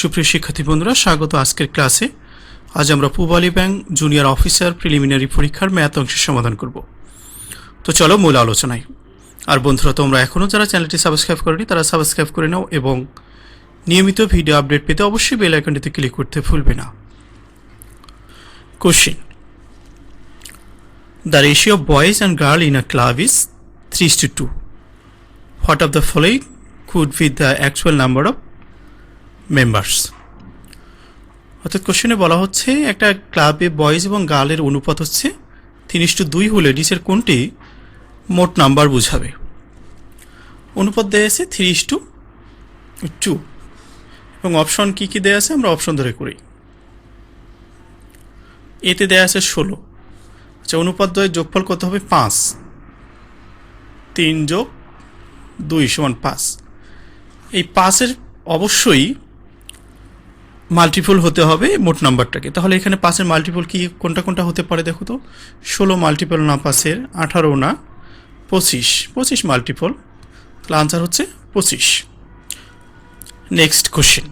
সুপ্রিয় শিক্ষার্থী বন্ধুরা, স্বাগত আজকের ক্লাসে। আজ আমরা Pubali bank junior officer preliminary পরীক্ষার ম্যাথ অংশের সমাধান করব। তো চলো মূল আলোচনায়। আর বন্ধুরা, তোমরা এখনও যারা চ্যানেলটি সাবস্ক্রাইব করেনি, তারা সাবস্ক্রাইব করে নাও এবং নিয়মিত ভিডিও আপডেট পেতে অবশ্যই বেল আইকনটিতে ক্লিক করতে ভুলবে না। Question. The ratio of boys and girl in a club is three to two. What of the following could be the actual number of members অর্থাৎ কোশ্চেনে বলা হচ্ছে, একটা ক্লাবে বয়েজ এবং গার্লের অনুপাত হচ্ছে তিন ইস্টু দুই হলে নিচের কোনটি মোট নাম্বার বোঝাবে। অনুপাত দেয়া আছে থ্রি ইস্টু টু এবং অপশন কী কী দেয়া আছে আমরা অপশন ধরে করি। এতে দেয়া আছে ষোলো। আচ্ছা অনুপাত দ্বয়ের যোগফল কত হবে? পাঁচ। তিন যোগ দুই সমান পাঁচ। এই পাঁচের অবশ্যই মাল্টিপল হতে হবে মোট নাম্বারটাকে। তাহলে এখানে পাঁচের মাল্টিপল কি, কোনটা কোনটা হতে পারে দেখো তো? ষোলো মাল্টিপল না পাঁচের আঠারো না, পঁচিশ। পঁচিশ মাল্টিপল তাহলে আনসার হচ্ছে পঁচিশ। Next question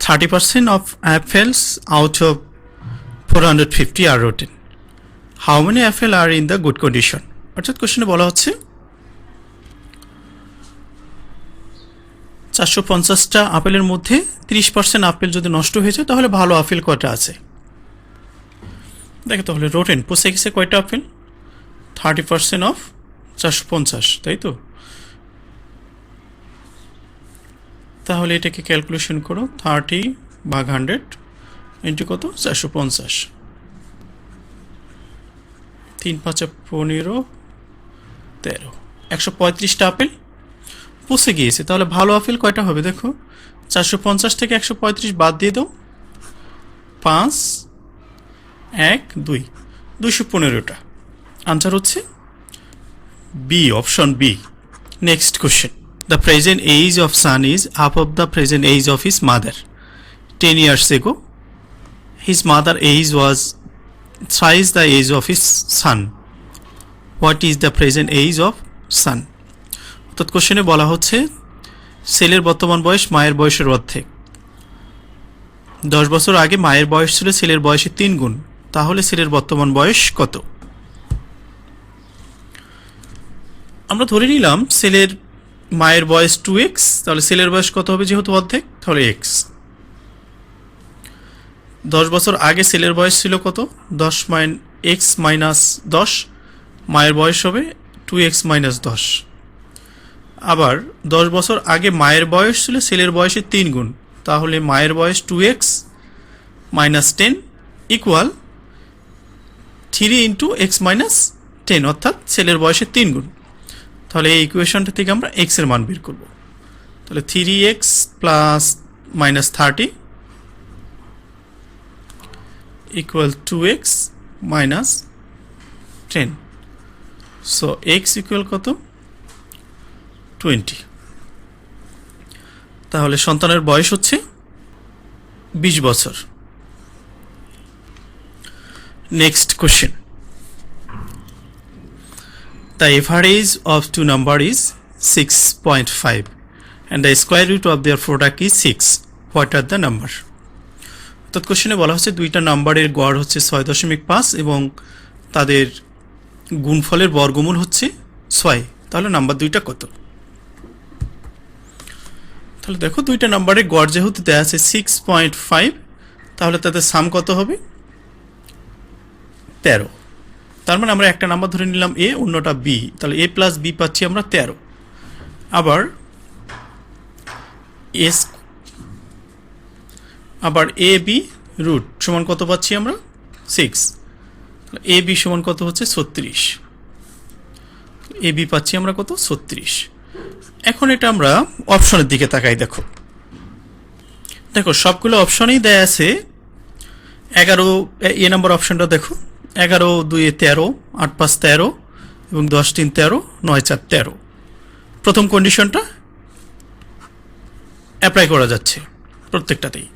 thirty percent of apples out of four hundred fifty are rotten how many apple are in the good condition অর্থাৎ কোশ্চেনে বলা হচ্ছে চারশো পঞ্চাশটা আপেলের মধ্যে তিরিশ পার্সেন্ট আপেল যদি নষ্ট হয়ে যায়, তাহলে ভালো আপেল কয়টা আছে? দেখো তাহলে রোটেন পোষে গেছে কয়টা আপেল? থার্টি পার্সেন্ট অফ চারশো পঞ্চাশ, তাই তো? তাহলে এটাকে ক্যালকুলেশন করো থার্টি ভাগ হান্ড্রেড ইন্টু কত? চারশো পঞ্চাশ। তিন পাঁচা পনেরো তেরো। একশো পঁয়ত্রিশটা আপেল পুষে গিয়েছে। তাহলে ভালো আপেল কয়টা হবে দেখো? চারশো পঞ্চাশ থেকে একশো পঁয়ত্রিশ বাদ দিয়ে দাও। পাঁচ, এক, দুই। দুশো পনেরোটা। আনসার হচ্ছে B option B next question the present age of son is half of the present age of his mother ten years ago his mother age was thrice the age of his son. What is the present age of son? অর্থাৎ কোশ্চেনে বলা হচ্ছে ছেলের বর্তমান বয়স মায়ের বয়সের অর্ধেক। দশ বছর আগে মায়ের বয়স ছিল ছেলের বয়সের তিন গুণ, তাহলে ছেলের বর্তমান বয়স কত? আমরা ধরে নিলাম ছেলের মায়ের বয়স টু এক্স তাহলে ছেলের বয়স কত হবে যেহেতু অর্ধেক? তাহলে এক্স দশ বছর আগে ছেলের বয়স ছিল কত? দশ মাইন এক্স মাইনাস দশ, মায়ের বয়স হবে টু এক্স মাইনাস দশ। আবার দশ বছর আগে মায়ের বয়স ছিল ছেলের বয়সের তিন গুণ। তাহলে মায়ের বয়স two x minus ten equal three into x minus ten অর্থাৎ ছেলের বয়সের তিন গুণ। তাহলে এই ইকুয়েশনটা থেকে আমরা এক্সের মান বের করব। তাহলে three x plus minus thirty equal 2x minus 10 so, x equal কত? 20 তাহলে সন্তানের বয়স হচ্ছে 20 বছর। Next question The average of two number is 6.5 and the square root of their product is 6. What are the number? অর্থাৎ কোশ্চেনে বলা হচ্ছে দুইটা নাম্বারের গড় হচ্ছে ছয় দশমিক পাঁচ এবং তাদের গুণফলের বর্গমূল হচ্ছে ছয়। তাহলে নাম্বার দুইটা কত? তাহলে দেখো দুইটা নাম্বারের গড় যেহেতু দেওয়া আছে সিক্স পয়েন্ট ফাইভ তাহলে তাদের সাম কত হবে? তেরো। তার মানে আমরা একটা নাম্বার ধরে নিলাম এ অন্যটা বি তাহলে এ প্লাস বি পাচ্ছি আমরা তেরো। আবার এস আবার এ বি রুট সমান কত পাচ্ছি আমরা? সিক্স এ বি সমান কত হচ্ছে ছত্রিশ। এ বি পাচ্ছি আমরা কত? ছত্রিশ। এখন এটা আমরা অপশনের দিকে তাকাই, দেখো। দেখো, সবগুলো অপশনেই দেয়া আছে এগারো, এ নম্বর অপশনটা দেখো। এগারো দুয়ে তেরো, আট, পাঁচ, তেরো এবং দশ, তিন, তেরো, নয়, চার, তেরো। প্রথম কন্ডিশনটা অ্যাপ্লাই করা যাচ্ছে প্রত্যেকটাতেই।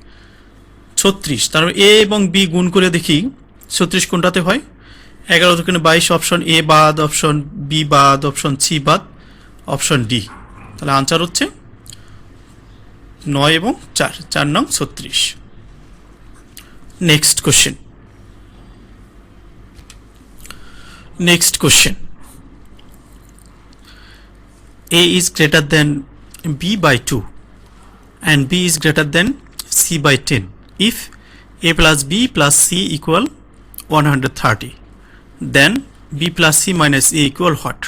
ছত্রিশ, তার এ এবং বি গুণ করে দেখি, ছত্রিশ কোনটাতে হয়? এগারো থেকে বাইশ, অপশন এ বাদ, অপশন বি বাদ, অপশন সি বাদ, অপশন ডি। তাহলে আনসার হচ্ছে নয় এবং চার চার নং ছত্রিশ। Next question next question A is greater than B by two and B is greater than C by ten if A plus B plus C equal one hundred thirty then B plus C minus A equal what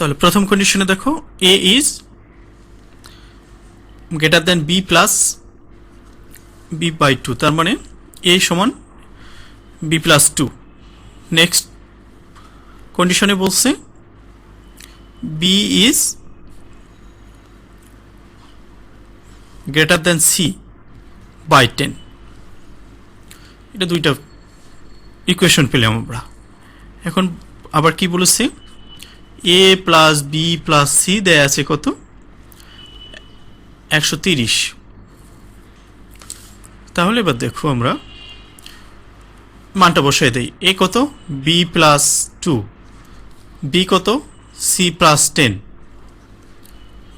তাহলে প্রথম কন্ডিশনে দেখো, a is greater than b plus b by 2 তার মানে এ সমান B plus two next কন্ডিশনে বলছে B is greater than C by ten এটা দুইটা ইকুয়েশন পেলাম আমরা। এখন আবার কি বলেছে? A plus B plus C দেয়া আছে কত? একশো তিরিশ। তাহলে এবার দেখো আমরা মানটা বসাই দেই। এ কত? বি প্লাস টু বি কত? C plus ten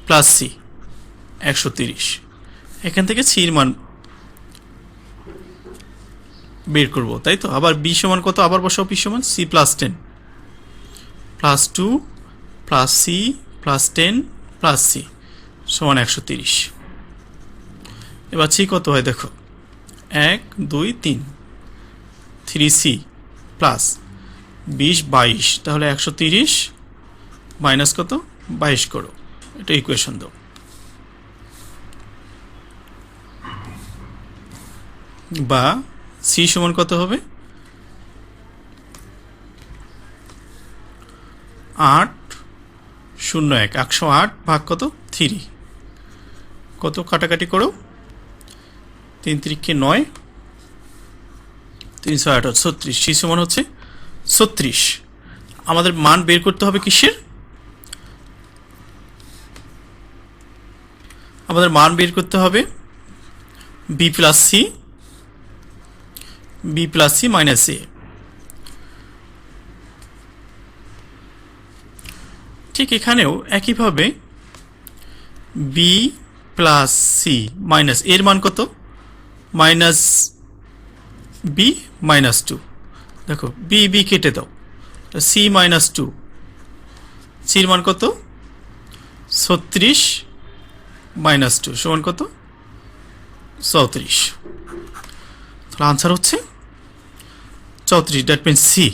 plus C একশো তিরিশ। এখান থেকে সির মান বের করব, তাই তো? আবার বি সমান কত? আবার বসাও বি সমান। C plus ten plus two plus C, plus ten, plus C, সমান একশো তিরিশ। এবার সি কত হয় দেখো? এক, দুই, তিন। থ্রি সি প্লাস বিশ, বাইশ। তাহলে একশো তিরিশ মাইনাস কত? বাইশ করো। এটা ইকুয়েশন দাও। বা সি সমান কত হবে? আট শূন্য এক। একশো আট ভাগ কত? থ্রি। কত কাটাকাটি করো? তিন তিরিখকে নয়। তিনশো আট ছত্রিশ। সি সমান হচ্ছে ছত্রিশ। আমাদের মান বের করতে হবে কিসের? আমাদের মান বের করতে হবে B plus C. B plus C minus A. ঠিক এখানেও একইভাবে বি প্লাস সি মাইনাস এর মান কত? মাইনাস বি মাইনাস টু দেখো বি বি কেটে দাও। সি মাইনাস টু সির মান কত? ছত্রিশ মাইনাস টু সমান কত? চৌত্রিশ। তাহলে আনসার হচ্ছে চৌত্রিশ। That means C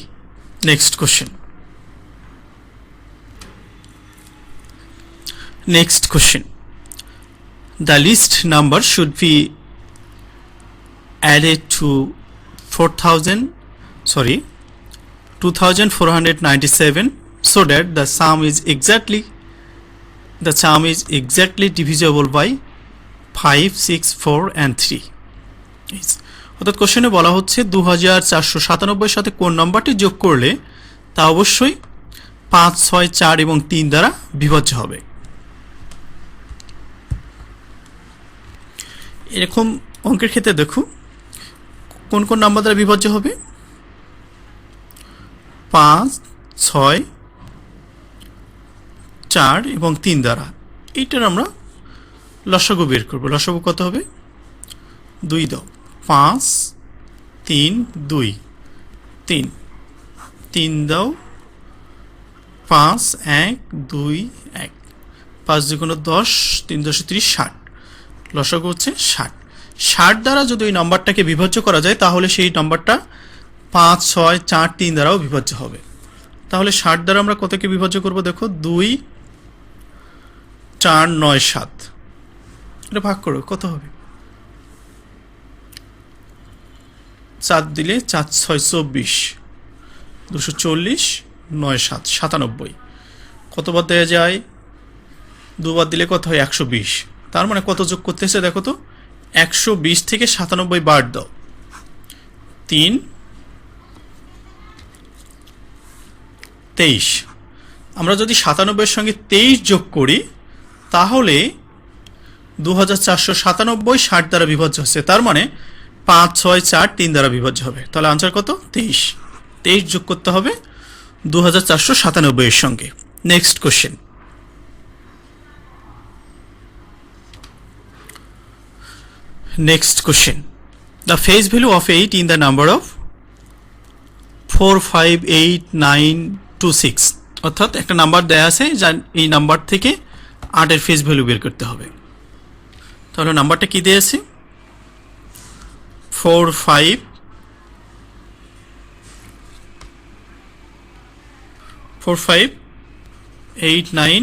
next question next question the list number should be added to 4000 sorry 2497 so that the sum is exactly, the sum is exactly divisible by 5 6 4 and 3 Yes. অর্থাৎ কোশ্চেনে বলা হচ্ছে দু হাজার চারশো সাতানব্বই সাথে কোন নাম্বারটি যোগ করলে তা অবশ্যই পাঁচ, ছয়, চার এবং তিন দ্বারা বিভাজ্য হবে। এরকম অঙ্কের ক্ষেত্রে দেখো, কোন কোন নাম্বার দ্বারা বিভাজ্য হবে? পাঁচ, ছয়, চার এবং তিন দ্বারা। এইটার আমরা লসাগু বের করব। লসাগু কত হবে? দুই দাও। পাঁচ, তিন, দুই। তিন। তিন দাও। পাঁচ, এক, দুই, এক। পাঁচ দুগুণ দশ, তিন দশ ত্রিশ, ষাট। লসাগু হচ্ছে ষাট। ষাট দ্বারা যদি ওই নাম্বারটাকে বিভাজ্য করা যায়, তাহলে সেই নাম্বারটা পাঁচ, ছয়, চার, তিন দ্বারাও বিভাজ্য হবে। তাহলে ষাট দ্বারা আমরা কতকে বিভাজ্য করব? দেখো, দুই, চার, নয়, সাত। এটা ভাগ করো, কত হবে? চার দিলে চার, ছয়, চব্বিশ। দুশো চল্লিশ, নয়, সাত, সাতানব্বই। কতবার দেওয়া যায়? দুবার দিলে কত হয়? একশো বিশ। তার মানে কত যোগ করতে করতেছে দেখো তো? একশো বিশ থেকে সাতানব্বই বার দাও। তিন, তেইশ। আমরা যদি সাতানব্বইয়ের সঙ্গে তেইশ যোগ করি, তাহলে দু হাজার চারশো সাতানব্বই ষাট দ্বারা বিভাজ্য হচ্ছে। তার মানে পাঁচ, ছয়, চার, তিন দ্বারা বিভাজ্য হবে। তাহলে আনসার কত? তেইশ। তেইশ যোগ করতে হবে দু হাজার চারশো সাতানব্বইয়ের সঙ্গে। Next question next question the face value of eight in the number of four five eight nine two six অর্থাৎ একটা নাম্বার দেয়া আছে যা এই নাম্বার থেকে আটের ফেস ভ্যালু বের করতে হবে। তাহলে নাম্বারটা কী দিয়ে আছে? Four five four five eight nine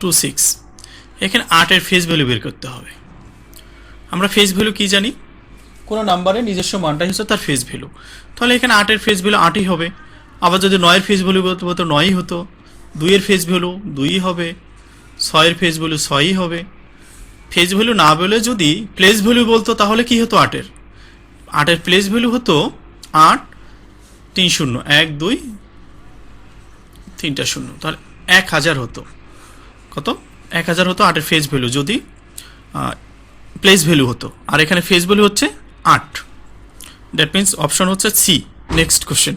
two six এখানে আটের ফেস ভ্যালু বের করতে হবে। আমরা ফেস ভ্যালু কি জানি? কোনো নাম্বারের নিজস্ব মানটাই হচ্ছে তার ফেস ভ্যালু তাহলে এখানে আটের ফেস ভ্যালু আটই হবে। আবার যদি নয়ের ফেস ভ্যালু বলতে হতো নয়ই হতো, দুইয়ের ফেস ভ্যালু দুইই হবে, ছয়ের ফেস ভ্যালু ছয়ই হবে। ফেস ভ্যালু না বলে যদি প্লেস ভ্যালু বলতো, তাহলে কি হতো আটের? আটের প্লেস ভ্যালু হতো আট, তিন শূন্য, এক, দুই, তিনটা শূন্য। তাহলে এক হাজার হতো। কত? এক হাজার হতো আটের ফেস ভ্যালু যদি প্লেস ভ্যালু হতো। আর এখানে ফেস ভ্যালু হচ্ছে আট। দ্যাট মিন্স অপশন হচ্ছে সি নেক্সট কোশ্চেন